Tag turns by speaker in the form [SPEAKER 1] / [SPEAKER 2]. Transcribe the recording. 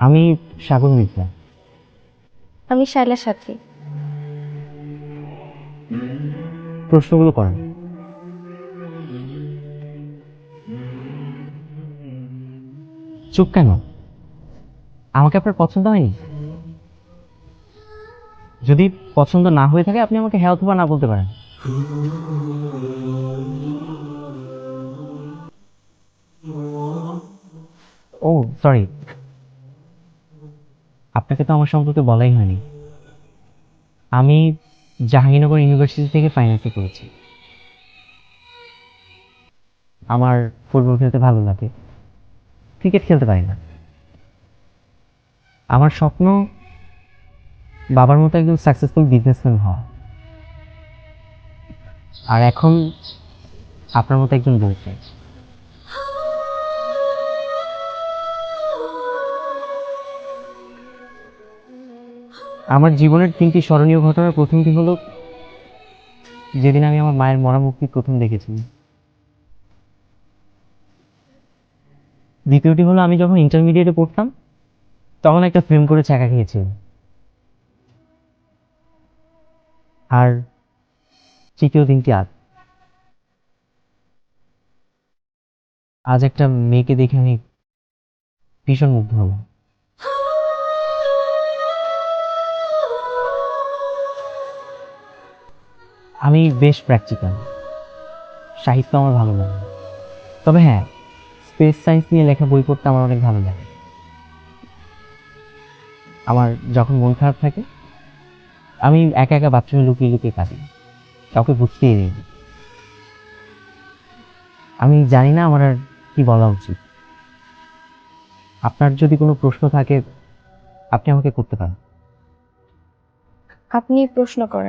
[SPEAKER 1] আমি সাগর মিত্রা।
[SPEAKER 2] আমি শাইলা সাথী।
[SPEAKER 1] প্রশ্নগুলো করেন। চুপ কেন? আমাকে আপনার পছন্দ হয়নি? যদি পছন্দ না হয়ে থাকে আপনি আমাকে হ্যাঁ অথবা না বলতে পারেন। ও সরি আপনাকে তো আমার সম্পর্কে বলাই হয়নি। আমি জাহাঙ্গীরনগর ইউনিভার্সিটি থেকে ফাইন্যান্সে করেছি। আমার ফুটবল খেলতে ভালো লাগে। ক্রিকেট খেলতে পারি না। আমার স্বপ্ন বাবার মতো একজন সাকসেসফুল বিজনেসম্যান হওয়া। আর এখন আপনার মতো একজন বউ আমার জীবনের তিনটি স্মরণীয় ঘটনার প্রথমটি হলো যেদিন আমি আমার মায়ের মরা মুক্তি প্রথম দেখেছি। দ্বিতীয়টি হলো আমি যখন ইন্টারমিডিয়েটে পড়তাম, তখন একটা ফিল্ম করে চাকা খেয়েছি। আর তৃতীয় দিনটি আজ। আজ একটা মেয়েকে দেখে আমি ভীষণ মুগ্ধ হলাম আমি বেশ প্র্যাকটিক্যাল সাহিত্য আমার ভালো লাগে। তবে হ্যাঁ স্পেস সায়েন্স নিয়ে লেখা বই পড়তে আমার অনেক ভালো লাগে। আমার যখন মন খারাপ থাকে, আমি একা একা বাথরুমে লুকিয়ে লুকিয়ে কাঁদি। কাউকে বুঝতেই নেই। আমি জানি না আমার আর কি বলা উচিত। আপনার যদি কোনো প্রশ্ন থাকে, আপনি আমাকে করতে পারেন।
[SPEAKER 2] আপনি প্রশ্ন করেন।